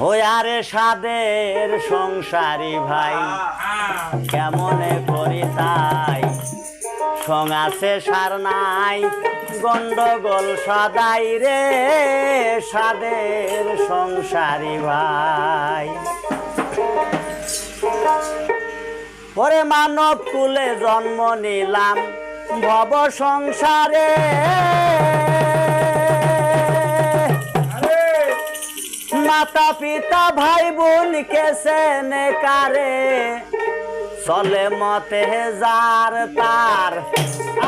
ওই আরে সাদের সংসারী ভাই। কেমনে করি তাই? সঙ্গাছে সার নাই, গন্ডগোল সদাই রে সাদের সংসারী ভাই। পরে মানব কুলে জন্ম নিলাম, ভব সংসারে মাতা পিতা ভাই বোন কেসে কারে? চলে মতে যার তার,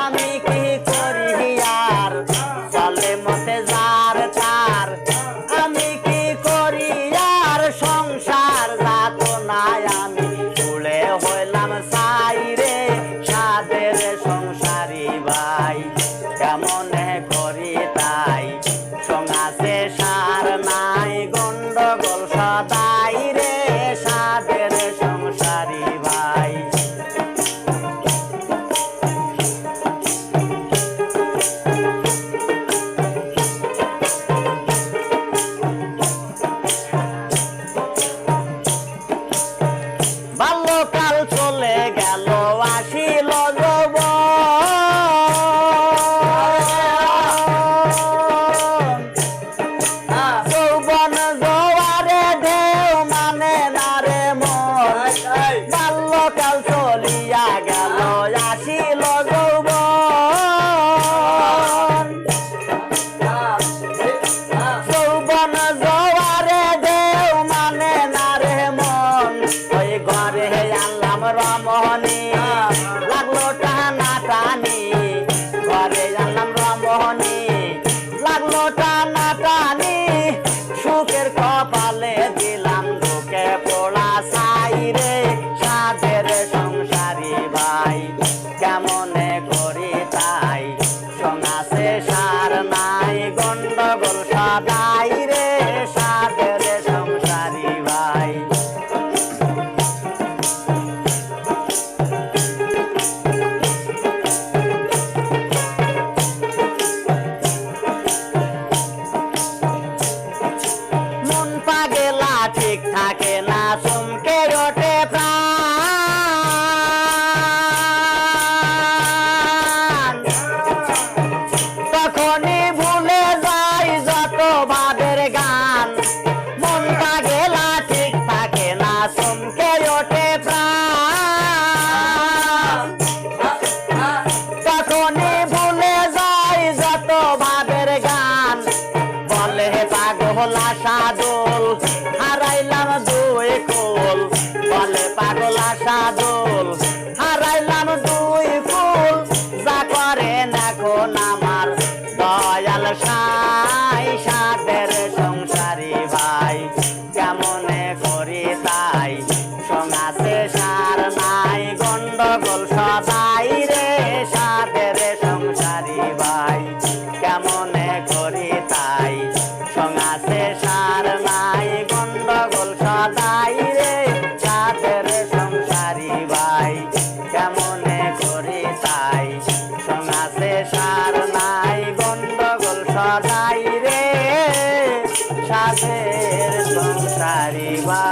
আমি কি করি আর চলে মতে যার তার, আমি কি করি আর সংসার? যাত নাই আমি চুলে হইলাম সাই রে, সাদের সংসারী ভাই, কেমন করি তাই? পাগলা সাদল হারাইলাম দুই কোল বলে পাগলা সাদল নাই রে সাদের সংসারী বা